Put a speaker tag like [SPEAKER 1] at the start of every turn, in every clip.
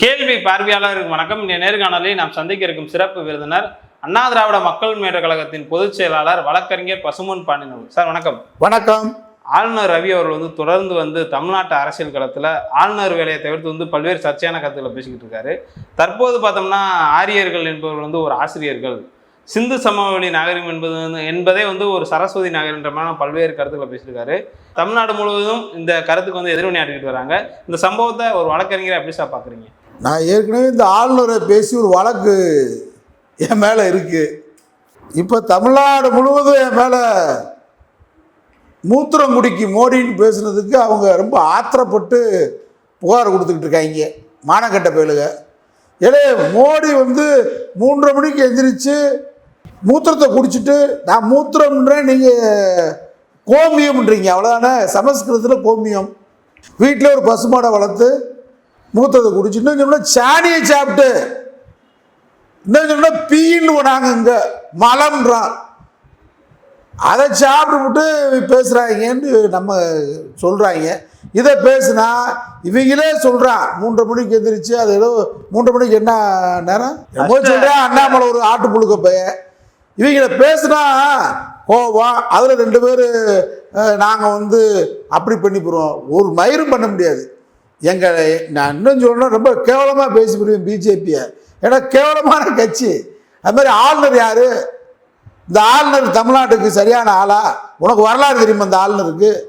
[SPEAKER 1] கேள்வி பார்வையாளருக்கு வணக்கம். இந்த நேர்காணலில் நாம் சந்திக்க இருக்கும் சிறப்பு விருந்தினர் அண்ணா திராவிட மக்கள் முன்னேற்ற கழகத்தின் பொதுச் செயலாளர் வழக்கறிஞர் பசுமன் பாண்டியன் சார் வணக்கம்.
[SPEAKER 2] வணக்கம்.
[SPEAKER 1] ஆளுநர் ரவி அவர்கள் வந்து தொடர்ந்து வந்து தமிழ்நாட்டு அரசியல் களத்தில் ஆளுநர் வேலையை தவிர்த்து வந்து பல்வேறு சர்ச்சையான கருத்துக்களை பேசிக்கிட்டு இருக்காரு. தற்போது பார்த்தோம்னா ஆரியர்கள் என்பவர்கள் வந்து ஒரு ஆசிரியர்கள். சிந்து சமவெளி நாகரிகம் என்பது என்பதே வந்து ஒரு சரஸ்வதி நாகரிகன்ற மாதிரி பல்வேறு கருத்துக்களை பேசியிருக்காரு தமிழ்நாடு முழுவதும் இந்த கருத்துக்கு வந்து எதிர்வினையாற்றிட்டு வராங்க. இந்த சம்பவத்தை ஒரு வழக்கறிஞரை எப்படி சார் பார்க்குறீங்க
[SPEAKER 2] நான் ஏற்கனவே இந்த ஆளுநரை பேசி ஒரு வழக்கு என் மேலே இருக்குது இப்போ தமிழ்நாடு முழுவதும் என் மேலே மூத்திரம் குடிக்கு மோடின்னு பேசுனதுக்கு அவங்க ரொம்ப ஆத்திரப்பட்டு புகார் கொடுத்துக்கிட்டு இருக்காங்க. மானக்கட்ட பயலுக ஏலே மோடி வந்து மூன்றரை மணிக்கு எந்திரிச்சு மூத்திரத்தை குடிச்சிட்டு நான் மூத்திரம்ன்றேன் நீங்கள் கோமியம்ன்றீங்க. அவ்வளோதானே சமஸ்கிருதத்தில் கோமியம். வீட்டில் ஒரு பசுமாடை வளர்த்து மூத்ததை குடிச்சு இன்னும் சொன்னால் சாணியை சாப்பிட்டு இன்னும் சொன்னால் பீன்னு போனாங்க இங்கே. மலம்ன்றான் அதை சாப்பிட்டுவிட்டு பேசுகிறாங்கன்னு நம்ம சொல்கிறாங்க இதை பேசுனா இவங்களே சொல்கிறான் மூன்றரை மணிக்கு எந்திரிச்சு அது ஏதோ மூன்றரை மணிக்கு என்ன நேரம்? என்னமோ சொல்கிறேன் அண்ணாமலை ஒரு ஆட்டு புழுக்க பையன் இவங்கள பேசுனா கோவம். அதில் ரெண்டு பேர் நாங்கள் வந்து அப்படி பண்ணி போடுவோம் ஒரு மயிரும் பண்ண முடியாது. எங்கள் நான் இன்னும் சொல்லணும் ரொம்ப கேவலமாக பேசி போடுவேன் பிஜேபியை. ஏன்னா கேவலமான கட்சி. அது மாதிரி ஆளுநர் யார்? இந்த ஆளுநர் தமிழ்நாட்டுக்கு சரியான ஆளா? உனக்கு வரலாறு தெரியுமா இந்த ஆளுநருக்கு?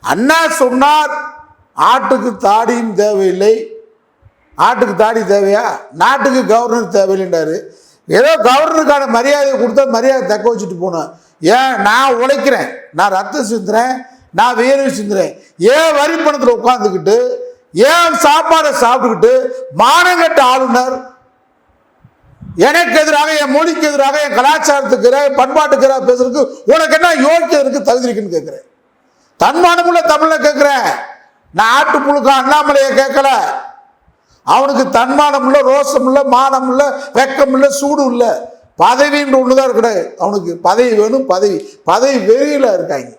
[SPEAKER 2] அண்ணா சொன்னார் ஆட்டுக்கு தாடியும் தேவையில்லை. ஆட்டுக்கு தாடி தேவையா? நாட்டுக்கு கவர்னர் தேவையில்லைன்றாரு. ஏதோ கவர்னருக்கான மரியாதையை கொடுத்தா மரியாதை தக்க வச்சுட்டு போனோம் ஏன்? நான் உழைக்கிறேன். நான் ரத்தம் சிந்துறேன். நான் வேறு சிந்துறேன் ஏன் வரி பணத்தில் உட்காந்துக்கிட்டு ஏன் சாப்பாடை சாப்பிட்டுக்கிட்டு மானங்கட்ட ஆளுநர் எனக்கு எதிராக என் மொழிக்கு எதிராக என் கலாச்சாரத்துக்கு எதிராக பண்பாட்டுக்கு எதிராக பேசுறதுக்கு உனக்கு என்ன யோகியம் இருக்கு தகுதி இருக்குன்னு கேட்குறேன். தன்மானமுள்ள தமிழில் கேட்குறேன். நான் ஆட்டு புழுக்க அண்ணாமலையை கேட்கல. அவனுக்கு தன்மானம் இல்லை ரோசம் இல்லை மானம் இல்லை வெக்கம் இல்லை சூடு இல்லை பதவின்ற ஒன்று தான் இருக்கிற அவனுக்கு பதவி வேணும் பதவி பதவி வெறியில் இருக்காங்க.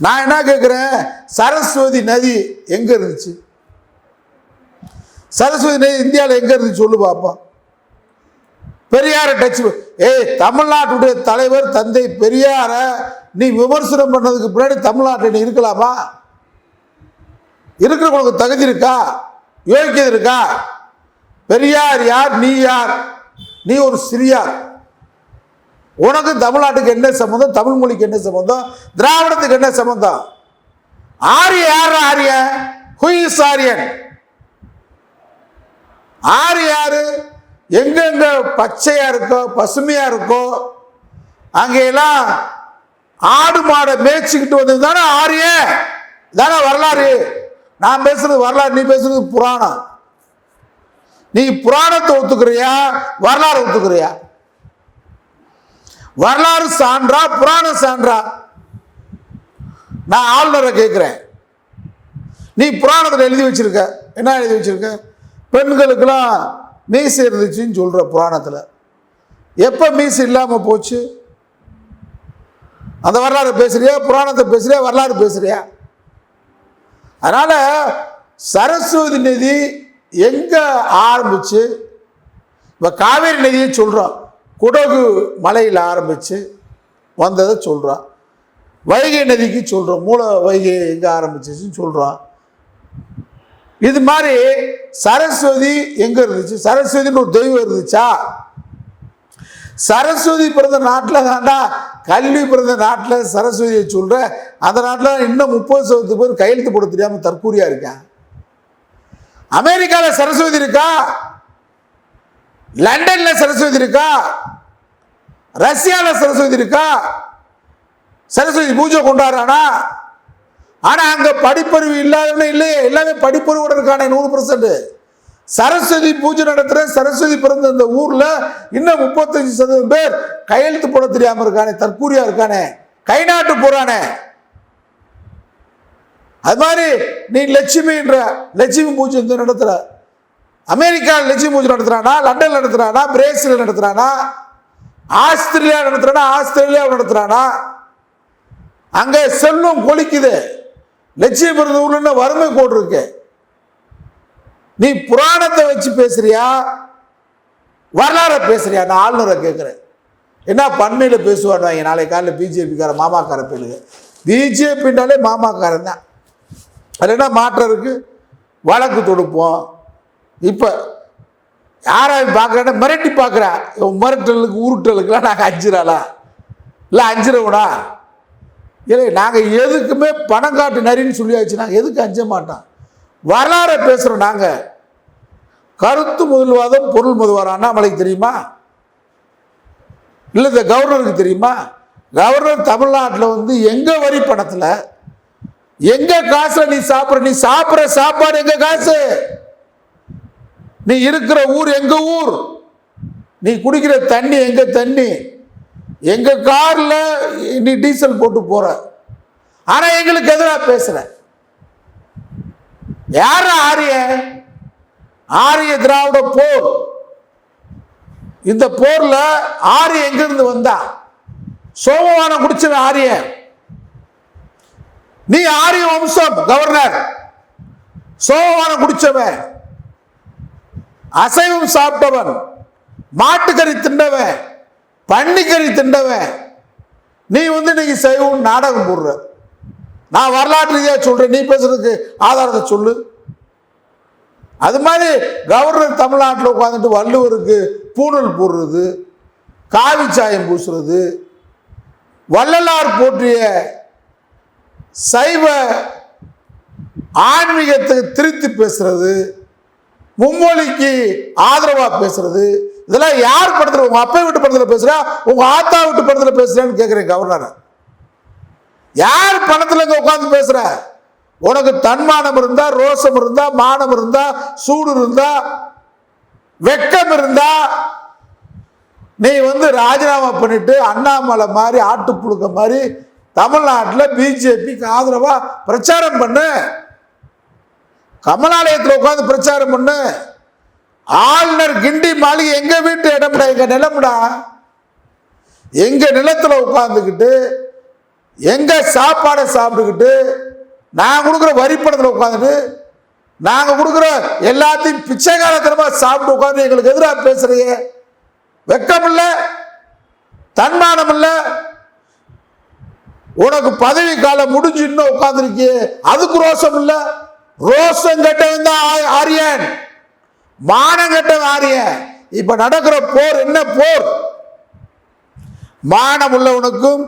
[SPEAKER 2] நான் என்ன கேட்குறேன் சரஸ்வதி நதி எங்கே இருந்துச்சு? சரஸ்வதி நதி இந்தியாவில் எங்கே இருந்துச்சு சொல்லு பார்ப்போம் பெரியாரை டச் ஏய் தமிழ்நாட்டுடைய தலைவர் தந்தை பெரியாரை நீ விமர்சனம் பண்ணதுக்கு பின்னாடி தமிழ்நாட்டில் நீ இருக்கலாமா? இருக்கிறவங்களுக்கு தகுதி இருக்கா? யோகிக்கிறது இருக்கா? பெரியார் யார்? நீ யார்? நீ ஒரு சிறியார். உனக்கு தமிழ்நாட்டுக்கு என்ன சம்மந்தம் தமிழ் மொழிக்கு என்ன சம்மந்தம் திராவிடத்துக்கு என்ன சம்மந்தம் ஆரிய யார் ஆரிய? ஹுயிஸ் ஆரியன் ஆறு யாரு? எங்கெங்க பச்சையா இருக்கோ பசுமையா இருக்கோ அங்கெல்லாம் ஆடு மாடை மேய்ச்சிக்கிட்டு வந்தது தானே ஆரிய? தானே வரலாறு. நான் பேசுறது வரலாறு நீ பேசுறது புராணம். நீ புராணத்தை ஒத்துக்கிறியா? வரலாறு ஒத்துக்கிறியா? வரலாறு சான்றா புராண சான்றா? நான் ஆளுநரை கேட்குறேன். நீ புராணத்தில் எழுதி வச்சிருக்க. என்ன எழுதி வச்சிருக்க? பெண்களுக்கெல்லாம் மீசு இருந்துச்சுன்னு சொல்கிற புராணத்தில். எப்போ மீசு இல்லாமல் போச்சு? அந்த வரலாறு பேசுகிறியா புராணத்தை பேசுகிறியா வரலாறு பேசுகிறியா அதனால் சரஸ்வதி நதி எங்கே ஆரம்பிச்சு? இப்போ காவேரி நதியை சொல்கிறோம் குடகு மலையில் ஆரம்பித்து வந்ததை சொல்கிறான் வைகை நதிக்கு சொல்கிறோம் மூல வைகை எங்கே ஆரம்பிச்சிச்சுன்னு சொல்கிறான் இது மாதிரி சரஸ்வதி எங்கே இருந்துச்சு? சரஸ்வதின்னு ஒரு தெய்வம் இருந்துச்சா? சரஸ்வதி பிறந்த நாட்டில் தாண்டா கல்வி பிறந்த நாட்டில் சரஸ்வதியை சொல்கிற அந்த நாட்டில் இன்னும் முப்பது சதவீதத்து பேர் கையெழுத்து போட தெரியாமல் தற்கூரியாக இருக்கேன். அமெரிக்காவில் சரஸ்வதி இருக்கா? லண்டனில் சரஸ்வதி இருக்கா? ரஷ்யாவில் சரஸ்வதி இருக்கா சரஸ்வதி பூஜை கொண்டாடுறானா? ஆனால் அங்கே படிப்பறிவு இல்லாதவனே இல்லையே. எல்லாமே படிப்பறிவோட இருக்கானே நூறு பர்சன்ட் சரஸ்வதி பூஜை நடத்துகிற சரஸ்வதி பிறந்த இந்த ஊரில் இன்னும் முப்பத்தஞ்சு சதவீதம் பேர் கையெழுத்து போட தெரியாமல் இருக்கானே தற்கூரியா இருக்கானே. கை நாட்டு போறானே. அது மாதிரி நீ லட்சுமின்ற லட்சுமி பூஜை வந்து நடத்துகிற அமெரிக்காவில் லட்சுமி பூஜை நடத்துகிறானா லண்டன் நடத்துகிறானா பிரேசில் நடத்துகிறானா ஆஸ்திரேலியா நடத்துறானா ஆஸ்திரேலியா நடத்துறானா? அங்கே செல்வம் கொலிக்குது லட்சுமி பிறந்த ஊர்ல வறுமை கோடு இருக்கு நீ புராணத்தை வச்சு பேசுறியா? வரலாறை பேசுறியா? நான் ஆளுநரை கேட்குறேன். என்ன பண்மையில் பேசுவான்னு நாளை காலையில் பிஜேபிக்கார மாமாக்கார பேருங்க பிஜேபின்னாலே மாமாக்காரன் தான். அதில் என்ன மாற்றம் இருக்குது வழக்கு தொடுப்போம். இப்போ யாராவது பார்க்குறேன்னா மிரட்டி பார்க்குறா. மிரட்டலுக்கு உருட்டலுக்குலாம் நாங்கள் அஞ்சுறாளா? இல்லை அஞ்சுறவனா? இல்லை நாங்கள் எதுக்குமே பணம் காட்டு நரின்னு சொல்லியாச்சு. நாங்கள் எதுக்கு அஞ்ச மாட்டோம்? வரலாறை பேசுகிறோம் நாங்கள் கருத்து முதல்வாதம் பொருள் முதல்வாதம் அண்ணாமலைக்கு தெரியுமா? இல்லை இந்த கவர்னருக்கு தெரியுமா? கவர்னர் தமிழ்நாட்டில் வந்து எங்கள் வரி பணத்தில் எங்கள் காசில் நீ சாப்பிட்ற நீ சாப்பிட்ற சாப்பாடு எங்கள் காசு? நீ இருக்கிற ஊர் எங்க ஊர்? நீ குடிக்கிற தண்ணி எங்க தண்ணி? எங்க கார்ல நீ டீசல் போட்டு போற. ஆனா எங்களுக்கு எதிராக பேசுற. யார ஆரிய? ஆரிய திராவிட போர். இந்த போர்ல ஆரிய எங்கிருந்து வந்தா? சோமவானம் குடிச்சவன் ஆரியன் நீ ஆரிய வம்சம் கவர்னர். சோமவானம் குடிச்சவன். அசைவம் சாப்பிட்டவன் மாட்டுக்கறி திண்டவன் பன்னிக்கறி திண்டவன் நீ வந்து இன்னைக்கு சைவம் நாடகம் போடுற. நான் வரலாற்று ரீதியாக சொல்கிறேன் நீ பேசுறதுக்கு ஆதாரத்தை சொல்லு. அது மாதிரி கவர்னர் தமிழ்நாட்டில் உட்காந்துட்டு வள்ளுவருக்கு பூணல் போடுறது காவி சாயம் பூசுறது வள்ளலார் போற்றிய சைவ ஆன்மீகத்துக்கு திருத்தி பேசுறது மும்மொழிக்கு ஆதரவா பேசுறது? இதெல்லாம் யார் படத்துல உங்க அப்பா வீட்டு படத்துல பேசுறா? உங்க ஆத்தா வீட்டு படத்துல பேசுறேன்னு கேட்கிறேன் கவர்னர். யார் பணத்துல இங்க உட்காந்து பேசுற? உனக்கு தன்மானம் இருந்தா ரோசம் இருந்தா மானம் இருந்தா சூடு இருந்தா வெக்கம் இருந்தா நீ வந்து ராஜினாமா பண்ணிட்டு அண்ணாமலை மாதிரி ஆட்டுப்புழுக்க மாதிரி தமிழ்நாட்டில் பிஜேபிக்கு ஆதரவா பிரச்சாரம் பண்ணு. கமலாலயத்தில் உட்காந்து பிரச்சாரம் பண்ணு. ஆளுநர் கிண்டி மாளிகை எங்க வீட்டு இடம்டா எங்க நிலம்டா? எங்க நிலத்தில் உட்காந்துக்கிட்டு எங்க சாப்பாடை சாப்பிட்டுக்கிட்டு நான் கொடுக்குற வரிப்படத்தில் உட்காந்துட்டு நாங்கள் கொடுக்குற எல்லாத்தையும் பிச்சைக்காரத்தனமா சாப்பிட்டு உட்காந்து எங்களுக்கு எதிராக பேசுறீங்க வெக்கம் இல்லை தன்மானம் இல்லை உனக்கு பதவி காலம் முடிஞ்சு இன்னும் உட்காந்துருக்கியே அதுக்கு ரோசம் இல்லை ரோசம் கெட்டவன் தான் ஆரியன். மானம் கட்டவன் ஆரியன். இப்ப நடக்கிற போர் என்ன போர்? மானம் உள்ளவனுக்கும்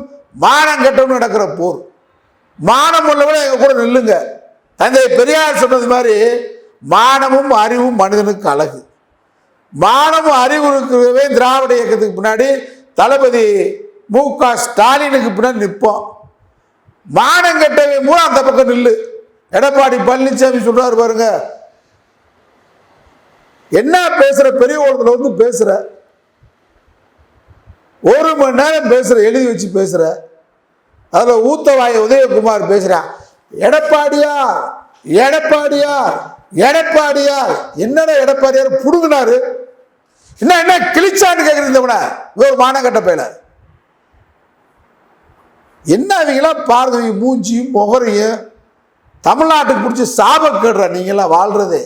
[SPEAKER 2] மானம் கெட்டவனும் நடக்கிற போர். மானம் உள்ளவனும் எங்க கூட நில்லுங்க. தந்தை பெரியார் சொன்னது மாதிரி மானமும் அறிவும் மனிதனுக்கு அழகு. மானமும் அறிவு இருக்கிறவே திராவிட இயக்கத்துக்கு பின்னாடி தளபதி மு க ஸ்டாலினுக்கு பின்னாடி நிற்போம் மானம் கட்டவே மூலம் அந்த பக்கம் நில்லு. எடப்பாடி பழனிசாமி சொல்றாரு பாருங்க. என்ன பேசுற? பெரிய ஓட்டத்தில் வந்து பேசுற. ஒரு மணி நேரம் பேசுற எழுதி வச்சு பேசுற. அதில் ஊத்தவாய உதயகுமார் பேசுறான் எடப்பாடியா? எடப்பாடியா? எடப்பாடியா? என்னடா எடப்பாடியார் புடுங்கினாரு? என்ன என்ன கிழிச்சான்னு கேக்குறீங்க ஒரு மானங்கட்ட பையல. என்ன அவங்களாம் பாருங்க மூஞ்சியும் முகரையும் தமிழ்நாட்டுக்கு பிடிச்சி சாபக்கேடுற நீங்களாம் வாழ்கிறது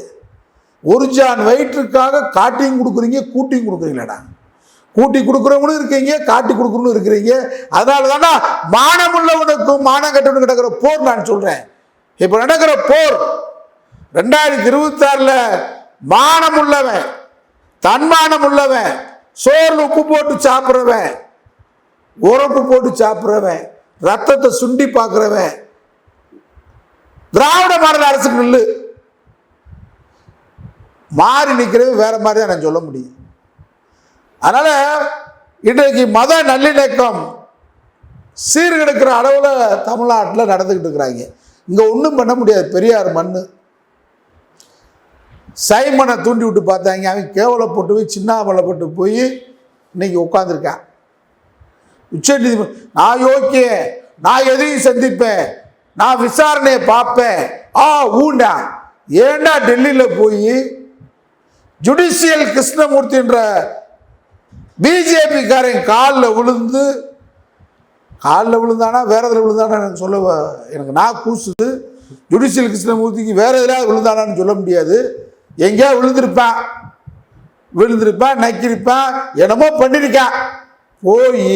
[SPEAKER 2] ஒரு ஜான் வயிற்றுக்காக காட்டியும் கொடுக்குறீங்க கூட்டியும் கொடுக்குறீங்களாடா. கூட்டி கொடுக்குறவங்களும் இருக்கீங்க காட்டி கொடுக்குறவங்களும் இருக்கிறீங்க. அதனால தானே மானமுள்ளவனுக்கும் மானம் கட்டவனுக்கு நடக்கிற போர் நான் சொல்கிறேன் இப்போ நடக்கிற போர் ரெண்டாயிரத்தி இருபத்தாறில் மானம் உள்ளவன் தன்மானம் உள்ளவன் சோறு உப்பு போட்டு சாப்பிட்றவன் உரப்பு போட்டு சாப்பிட்றவன் ரத்தத்தை சுண்டி பார்க்குறவன் திராவிட மாடல் அரசுக்கு நில்லு. மாறி நிற்கிறது வேற மாதிரி தான் நான் சொல்ல முடியும். அதனால இன்றைக்கு மத நல்லிணக்கம் சீர்கெடுக்கிற அளவில் தமிழ்நாட்டில் நடந்துக்கிட்டு இருக்கிறாங்க. இங்கே ஒன்றும் பண்ண முடியாது. பெரியார் மண் சைமனை தூண்டி விட்டு பார்த்தாங்க. அவன் கேவலப்பட்டு போய் சின்னாமலைப்பட்டு போய் இன்னைக்கு உட்காந்துருக்கான் உச்ச நீதிமன்றம் நான் யோக்கிய நான் எதையும் சந்திப்பேன். நான் விசாரணையை பார்ப்பேன். ஆ ஊண்டா. ஏண்டா டெல்லியில் போய் ஜுடிஷியல் கிருஷ்ணமூர்த்தின்ற பிஜேபிக்காரன் காலில் விழுந்து காலில் விழுந்தானா வேற எதில் விழுந்தானா எனக்கு சொல்ல எனக்கு நான் கூசுது. ஜுடிஷியல் கிருஷ்ணமூர்த்திக்கு வேற எதிலாவது விழுந்தானான்னு சொல்ல முடியாது. எங்கேயா விழுந்திருப்பான். விழுந்திருப்பான் நக்கிருப்பான் என்னமோ பண்ணியிருக்கான். போய்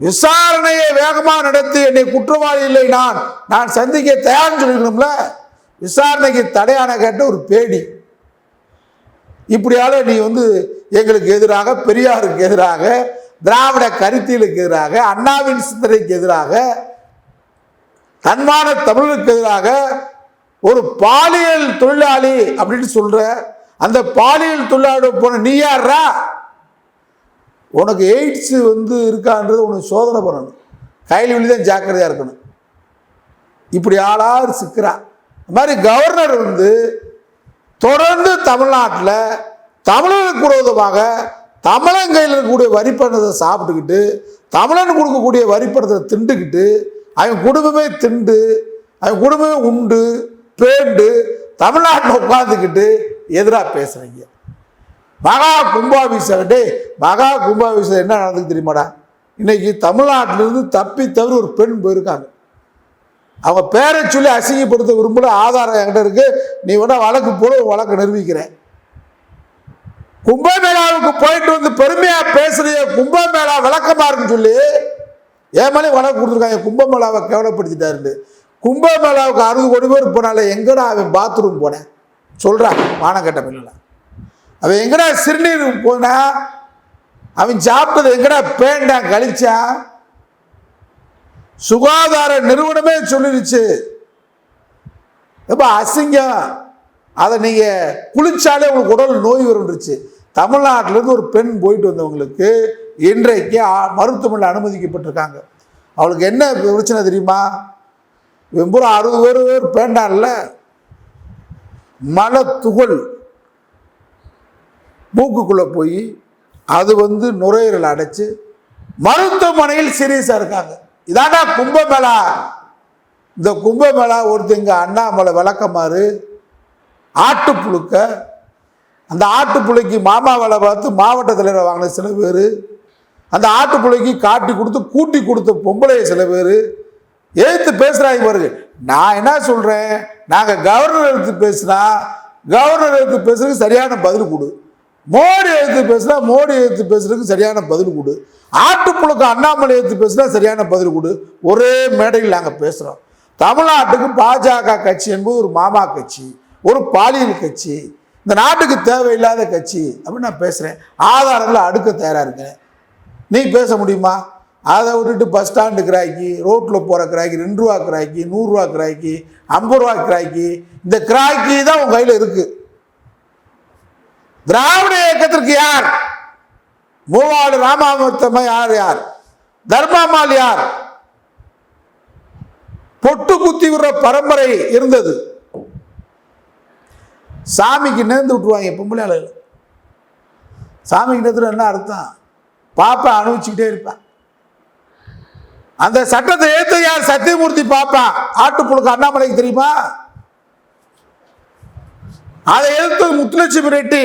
[SPEAKER 2] விசாரணையை வேகமாக நடத்தி என்னை குற்றவாளி இல்லை நான். நான் சந்திக்க தயார்னு சொல்லிக்கணும்ல விசாரணைக்கு தடையான கேட்ட ஒரு பேடி. இப்படியால நீ வந்து எங்களுக்கு எதிராக பெரியாருக்கு எதிராக திராவிட கருத்தியலுக்கு எதிராக அண்ணாவின் சிந்தனைக்கு எதிராக தன்மான தமிழுக்கு எதிராக ஒரு பாலியல் தொழிலாளி அப்படின்னு சொல்ற அந்த பாலியல் தொழிலாளி போன நீ யாரா உனக்கு எய்ட்ஸ் வந்து இருக்கான்றது உனக்கு சோதனை பண்ணணும். கையில் வழி தான் ஜாக்கிரதையாக இருக்கணும். இப்படி ஆளாறு சிக்கிறா இந்த மாதிரி கவர்னர் வந்து தொடர்ந்து தமிழ்நாட்டில் தமிழனுக்கு விரோதமாக தமிழன் கையில் இருக்கக்கூடிய வரிப்பணத்தை சாப்பிட்டுக்கிட்டு தமிழன் கொடுக்கக்கூடிய வரிப்பணத்தை திண்டுக்கிட்டு அவன் குடும்பமே திண்டு அவன் குடும்பமே உண்டு பேண்டு தமிழ்நாட்டில் உட்காந்துக்கிட்டு எதிராக பேசுகிறீங்க மகா கும்பாபிஷேகம். டேய் மகா கும்பாபிஷேகம் என்ன நடந்துக்கு தெரியுமாடா? இன்னைக்கு தமிழ்நாட்டிலிருந்து தப்பி தவிர ஒரு பெண் போயிருக்காங்க. அவங்க பேரை சொல்லி அசிங்கப்படுத்த விரும்பல ஆதாரம் என்கிட்ட இருக்கு. நீ வேணா வழக்கு போல வழக்கு நிரூபிக்கிறேன். கும்பமேளாவுக்கு போயிட்டு வந்து பெருமையா பேசுறிய கும்பமேளா விளக்கமா இருக்குன்னு சொல்லி ஏமாலே வழக்கு கொடுத்துருக்காங்க. கும்பமேளாவை கேவலப்படுத்திட்டாருன்னு. கும்பமேளாவுக்கு அறுபது கோடி பேர் போனால எங்கடா அவன் பாத்ரூம் போனேன்? சொல்கிறான் வானம் கட்ட பிள்ளை அவன் எங்கடா சிறுநீர் போனா? அவன் சாப்பிட்டது எங்கடா பேண்டான் கழிச்சான் சுகாதார நிறுவனமே சொல்லிருச்சு. ரொம்ப அசிங்கம். அதை நீங்கள் குளிச்சாலே உங்களுக்கு உடல் நோய் வரும்ன்றுச்சு தமிழ்நாட்டிலேருந்து ஒரு பெண் போயிட்டு வந்தவங்களுக்கு இன்றைக்கு மருத்துவமனையில் அனுமதிக்கப்பட்டிருக்காங்க. அவளுக்கு என்ன பிரச்சனை தெரியுமா? வெம்பூர் அறுபது பேர் பேர் பேண்டான்ல மலத்துகள் மூக்குக்குள்ளே போய் அது வந்து நுரையீரல் அடைச்சு மருத்துவமனையில் சீரியஸாக இருக்காங்க இதாண்டா கும்பமேளா. இந்த கும்பமேளா ஒருத்தங்க அண்ணாமலை விளக்கமாறு ஆட்டுப்புழுக்க அந்த ஆட்டுப்புழுக்கி மாமா வேலை பார்த்து மாவட்ட தலைவர் வாங்கின சில பேர் அந்த ஆட்டுப்புழுக்கி காட்டி கொடுத்து கூட்டி கொடுத்த பொம்பளை சில பேர் எழுத்து பேசுகிறாங்க பாருங்க. நான் என்ன சொல்கிறேன் நாங்கள் கவர்னர் எடுத்து பேசுனா கவர்னர் எடுத்து பேசுறதுக்கு சரியான பதில் கொடு. மோடி எடுத்து பேசுனா மோடி எடுத்து பேசுறதுக்கு சரியான பதில் கொடு. ஆட்டுப்புழுக்கு அண்ணாமலை எடுத்து பேசுனா சரியான பதில் கொடு. ஒரே மேடையில் நாங்கள் பேசுகிறோம் தமிழ்நாட்டுக்கு பாஜக கட்சி என்பது ஒரு மாமா கட்சி ஒரு பாலியல் கட்சி இந்த நாட்டுக்கு தேவையில்லாத கட்சி அப்படின்னு நான் பேசுகிறேன் ஆதாரங்களை அடுக்க தயாராக இருக்கேன். நீ பேச முடியுமா? அதை விட்டுட்டு பஸ் ஸ்டாண்டு கிராய்க்கு ரோட்டில் போகிற கிராய்க்கு ரெண்டு ரூபா கிராய்க்கு நூறுரூவா கிராய்க்கு ஐம்பது ரூபா கிராய்க்கு இந்த கிராய்க்கு தான் உங்கள் கையில் இருக்குது திராவிட இயக்கத்திற்கு யார்? மூவாடு ராமாமூர்த்தம் யார் யார்? தர்மாமால் யார்? பொட்டு குத்தி விடுற பரம்பரை இருந்தது. சாமிக்கு நேர்ந்து விட்டுருவாங்க பொம்பளை ஆளுகள் சாமிக்கு நேர்த்துல என்ன அர்த்தம்? பாப்பா அனுபவிச்சுக்கிட்டே இருப்பேன் அந்த சட்டத்தை ஏற்று யார்? சத்தியமூர்த்தி பாப்பா. புழுக்க அண்ணாமலைக்கு தெரியுமா? அதை எதிர்த்து முத்துலட்சுமி ரெட்டி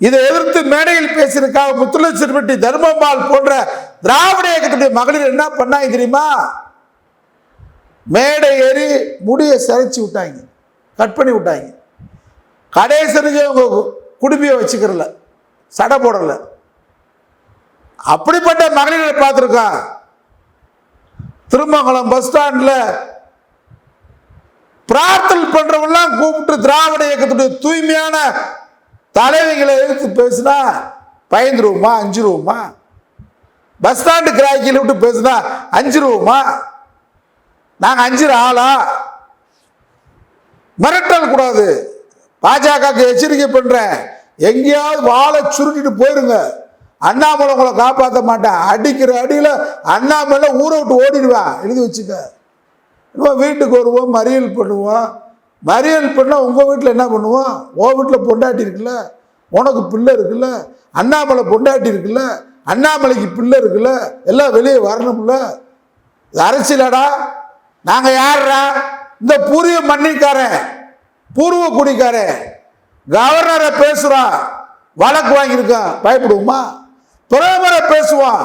[SPEAKER 2] இதை எதிர்த்து மேடையில் பேசியிருக்காங்க முத்துலட்சுமி ரெட்டி தர்மபால் போன்ற திராவிட இயக்கத்துடைய மகளிர் என்ன பண்ணாங்க தெரியுமா? மேடை ஏறி முடியை சிரைச்சி விட்டாங்க. கட் பண்ணி விட்டாங்க. கடைசரிஞ்சு அவங்க குடும்பியை வச்சுக்கிறல. சடை போடலை. அப்படிப்பட்ட மகளிரை பார்த்துருக்கான் திருமங்கலம் பஸ் ஸ்டாண்டில் பிரார்த்தனை பண்றவங்களாம் கூப்பிட்டு திராவிட இயக்கத்துடைய தூய்மையான தலைவிகளை எடுத்து பேசினா அஞ்சு ரூமா பஸ் ஸ்டாண்டு கிராக்கியில் விட்டு அஞ்சு ரூம்மா நாங்கள் அஞ்சு ஆளா? மிரட்டல் கூடாது. பாஜகவுக்கு எச்சரிக்கை பண்ணுறேன் எங்கேயாவது வாழை சுருட்டிட்டு போயிருங்க. அண்ணாமலை உங்களை காப்பாற்ற மாட்டேன். அடிக்கிற அடியில் அண்ணாமலை ஊரை விட்டு ஓடிடுவேன். எழுதி வச்சுக்க. இப்போ வீட்டுக்கு வருவோம் மறியல் பண்ணுவோம். மறியல் பண்ணால் உங்கள் வீட்டில் என்ன பண்ணுவோம்? ஓ வீட்டில் பொண்டாட்டி இருக்குல்ல? உனக்கு பிள்ளை இருக்குல்ல? அண்ணாமலை பொண்டாட்டி இருக்குல்ல? அண்ணாமலைக்கு பிள்ளை இருக்குல்ல? எல்லாம் வெளியே வரணும்ல? இது அரசியலடா? நாங்கள் யாரா இந்த பூர்வ மண்ணிக்காரன் பூர்வ குடிக்காரன் கவர்னரை பேசுகிறான் வழக்கு வாங்கியிருக்கான். பயப்படுவோமா? பிரதமரை பேசுவான்.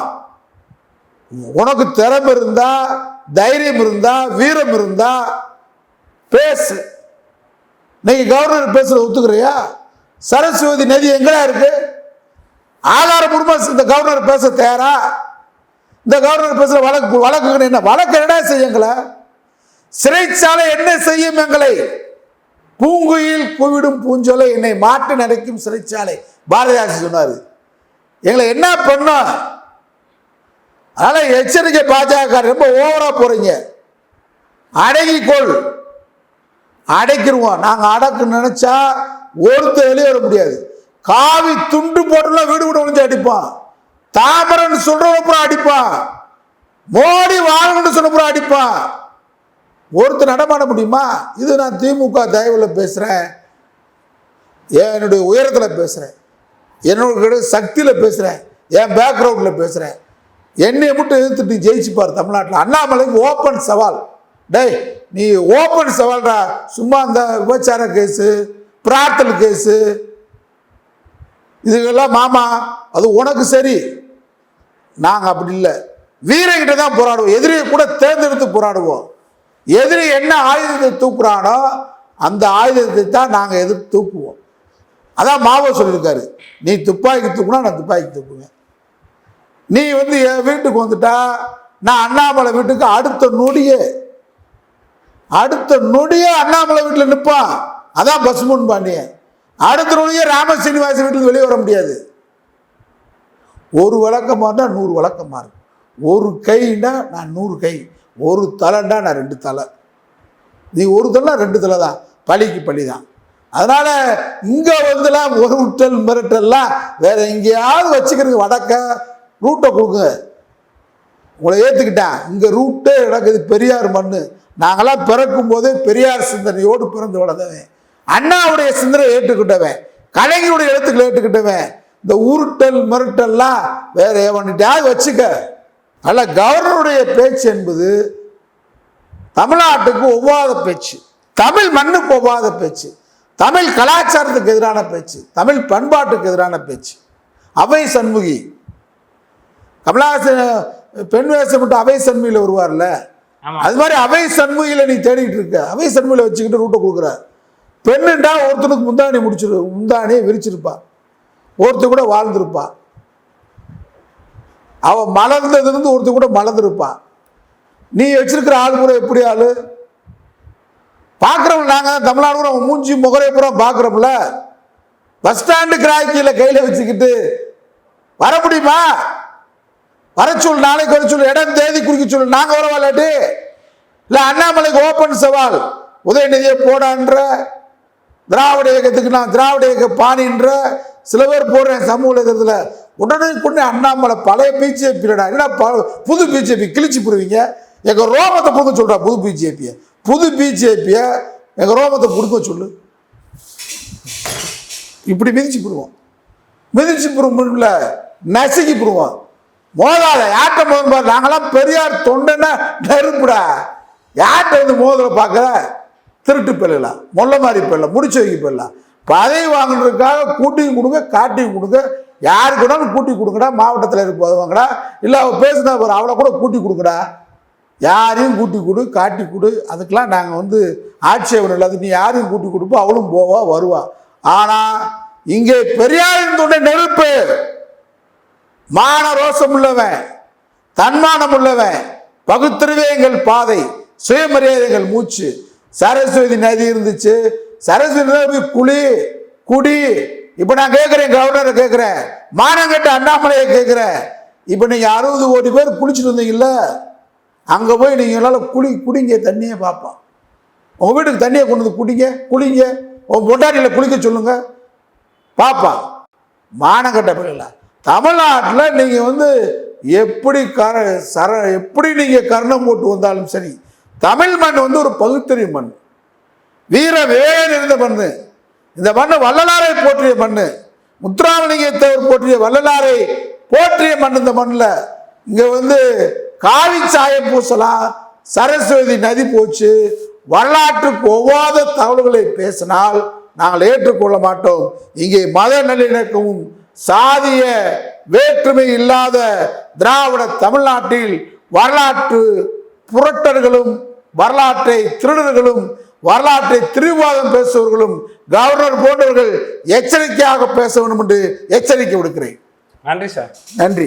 [SPEAKER 2] உனக்கு திறமை இருந்தால் தைரியம் இருந்தா வீரம் இருந்தா பேசு. நீங்க கவர்னர் பேசுறது ஒத்துக்கிறியா? சரஸ்வதி நதி எங்கடா இருக்கு? ஆதாரபூர்வமா இந்த கவர்னர் பேச தயாரா? இந்த கவர்னர் பேசுற வழக்கு வழக்கு என்ன? வழக்கு என்ன செய்யுங்கள சிறைச்சாலை என்ன செய்யும் எங்களை? பூங்குயில் குவிடும் பூஞ்சோலை என்னை மாட்டு நடக்கும் சிறைச்சாலை. பாரதிதாசன் சொன்னாரு. எங்களை என்ன பண்ணோம் அதனால எச்சரிக்கை பாஜக ரொம்ப ஓவரா போறீங்க. அடங்கிக்கொள். அடைக்கிடுவோம் நாங்க அடக்கு நினைச்சா ஒருத்தர் வெளியே வர முடியாது. காவி துண்டு போட்டுலாம் வீடு கூட ஒழிஞ்சு அடிப்பான். தாமரன் சொல்றவன அடிப்பான். மோடி வாங்கணும்னு சொன்ன அடிப்பான். ஒருத்தர் நடமாட முடியுமா? இது நான் திமுக தயவுல பேசுறேன். என்னுடைய உயரத்தில் பேசுறேன். என்னோட சக்தியில் பேசுறேன். என் பேக்ரவுண்டில் பேசுறேன். என்னை மட்டும் எதிர்த்துட்டு ஜெயிச்சுப்பார் தமிழ்நாட்டில். அண்ணாமலைக்கு ஓப்பன் சவால். டேய் நீ ஓப்பன் சவால்டா. சும்மா அந்த விபச்சார கேஸு பிரார்த்தனை கேஸு இதுக்கெல்லாம் மாமா அது உனக்கு சரி. நாங்கள் அப்படி இல்லை. வீரங்கிட்ட தான் போராடுவோம். எதிரியை கூட தேர்ந்தெடுத்து போராடுவோம். எதிரி என்ன ஆயுதத்தை தூக்குறானோ அந்த ஆயுதத்தை தான் நாங்கள் எதிர்த்து தூக்குவோம். அதான் மாவோ சொல்லியிருக்காரு. நீ துப்பாக்கி தூக்குனா நான் துப்பாக்கி தூக்குவேன். நீ வந்து என் வீட்டுக்கு வந்துட்டா நான் அண்ணாமலை வீட்டுக்கு அடுத்த நொடியே. அடுத்த நொடியே அண்ணாமலை வீட்டில் நிற்பான் அதான் பசுமூன் பாண்டியன். அடுத்த நொடியே ராம சீனிவாச வீட்டுக்கு வெளியே வர முடியாது. ஒரு விளக்கமாக இருந்தால் நூறு விளக்கமாக இருக்கும். ஒரு கைன்னா நான் நூறு கை. ஒரு தலைண்டா நான் ரெண்டு தலை. நீ ஒரு தலை ரெண்டு தலை தான். பழிக்கு பழி தான். அதனால் இங்கே வந்துலாம் ஒரு விட்டல் மிரட்டல்லாம் வேறு எங்கேயாவது வச்சுக்கிறதுக்கு வடக்க ரூட்டை கொடுங்க. உங்களை ஏற்றுக்கிட்டேன் இங்கே ரூட்டே எனக்கு பெரியார் மண் நாங்களாம் பிறக்கும் போதே பெரியார் சிந்தனையோடு பிறந்து வளர்ந்தவன். அண்ணாவுடைய சிந்தனை ஏற்றுக்கிட்டவன். கலைஞருடைய எழுத்துக்களை ஏற்றுக்கிட்டவன். இந்த உருட்டல் மிரட்டல்லாம் வேற எவன்கிட்டயாவது வச்சுக்க. அல்ல கவர்னருடைய பேச்சு என்பது தமிழ்நாட்டுக்கு ஒவ்வாத பேச்சு. தமிழ் மண்ணுக்கு ஒவ்வாத பேச்சு. தமிழ் கலாச்சாரத்துக்கு எதிரான பேச்சு. தமிழ் பண்பாட்டுக்கு எதிரான பேச்சு. அவை சண்முகி. கமலஹாசன் பெண் வேஷம் விட்டு அவை சண்முகியில் வருவார்ல? அது மாதிரி அவை சண்முகில நீ தேடிட்டு இருக்க. அவை சண்முகில வச்சுக்கிட்டு ரூட்டை கொடுக்குற பெண்ணுண்டா ஒருத்தனுக்கு முந்தாணி முடிச்சிரு முந்தானியை விரிச்சிருப்பா. ஒருத்தர் கூட வாழ்ந்திருப்பா. அவ மலர்ந்ததுலேருந்து ஒருத்தர் கூட மலர்ந்திருப்பா. நீ வச்சிருக்கிற ஆள் கூட எப்படி ஆளு? பார்க்குறோம் நாங்கள் தமிழ்நாடு கூட அவன் மூஞ்சி முகரை பூரா பார்க்குறோம்ல. பஸ் ஸ்டாண்டு கிராக்கியில் கையில் வச்சுக்கிட்டு. வர முடியுமா? வர சொல் நாளைக்கு வர சொல் இடம் தேதி குறிக்க சொல். நாங்க வரவாலாட்டி இல்ல அண்ணாமலைக்கு ஓப்பன் சவால். உதயநிதியை போடான்ற திராவிட இயக்கத்துக்கு நான் திராவிட இயக்க பாணின்ற சில பேர் போடுறேன் சமூக இயக்கத்தில் உடனே கொண்டு அண்ணாமலை பழைய பிஜேபியிலடா என்ன புது பிஜேபி கிழிச்சு போடுவீங்க? எங்க ரோமத்தை புடுங்க சொல்றா புது பிஜேபியை புது பிஜேபியை எங்க ரோமத்தை புடுங்க சொல்லு. இப்படி மிதிச்சு போடுவோம் மிதிச்சு போடுவோம்ல நசுக்கி போடுவோம் மோதாத யார்கிட்ட மோதும் பாரு? நாங்களாம் பெரியார் தொண்டனா நெருப்புடா. யார்கிட்ட வந்து மோதலை பார்க்குற? திருட்டு பெறலாம் மொல்ல மாதிரி பிள்ளை முடிச்சு வைக்க பிள்ளை. பதவி வாங்குறதுக்காக கூட்டியும் கொடுங்க காட்டியும் கொடுங்க. யாருக்கு வேணாலும் கூட்டி கொடுங்கடா மாவட்டத்தில் இருப்பவங்கடா இல்லை அவள் பேசுனா ஒரு அவளை கூட கூட்டி கொடுங்கடா. யாரையும் கூட்டி கொடு காட்டி கொடு. அதுக்கெலாம் நாங்கள் வந்து ஆட்சேபம் இல்லாத நீ யாரையும் கூட்டி கொடுப்போம் அவளும் போவா வருவா. ஆனால் இங்கே பெரியாரின் தொண்டை நெருப்பு. மான ரோசம் உள்ளவன் தன்மானம் உள்ளவன் பகுத்தறிவே எங்கள் பாதை சுயமரியாதைகள் மூச்சு. சரஸ்வதி நதி இருந்துச்சு. சரஸ்வதி நதி குழி குடி. இப்போ நான் கேட்குறேன் கவர்னரை கேட்குறேன் மானங்கட்ட அண்ணாமலையை கேட்குறேன் இப்போ நீங்கள் அறுபது கோடி பேர் குளிச்சுட்டு வந்தீங்கல்ல? அங்கே போய் நீங்கள் எல்லாம் குளி குடிங்க தண்ணியை பார்ப்பான் உங்கள் வீட்டுக்கு தண்ணியை கொண்டு வந்து குடிங்க குளிங்க. உன் பொண்டாட்டியில் குளிக்க சொல்லுங்க. பார்ப்பான் மானங்கட்ட பிள்ளைகளா? தமிழ்நாட்டில் நீங்கள் வந்து எப்படி கர சர எப்படி நீங்கள் கர்ணம் போட்டு வந்தாலும் சரி தமிழ் மண் வந்து ஒரு பகுத்தறிவு மண். வீர விவேகம் இருந்த மண் இந்த மண் வள்ளலாரை போற்றிய மண்ணு. முத்துராமலிங்கத்தவர் போற்றிய வள்ளலாரை போற்றிய மண் இந்த மண்ணில். இங்கே வந்து காவி சாயம் பூசலாம் சரஸ்வதி நதி போச்சு. வரலாற்றுக்கு ஒவ்வாத தகவல்களை பேசினால் நாங்கள் ஏற்றுக்கொள்ள மாட்டோம். இங்கே மத நல்லிணக்கமும் சாதிய வேற்றுமை இல்லாத திராவிட தமிழ்நாட்டில் வரலாற்று புரட்டர்களும் வரலாற்றை திருடர்களும் வரலாற்றை திரிவாதம் பேசுபவர்களும் கவர்னர் போன்றவர்கள் எச்சரிக்கையாக பேச வேண்டும் என்று எச்சரிக்கை விடுக்கிறேன்.
[SPEAKER 1] நன்றி சார்.
[SPEAKER 2] நன்றி.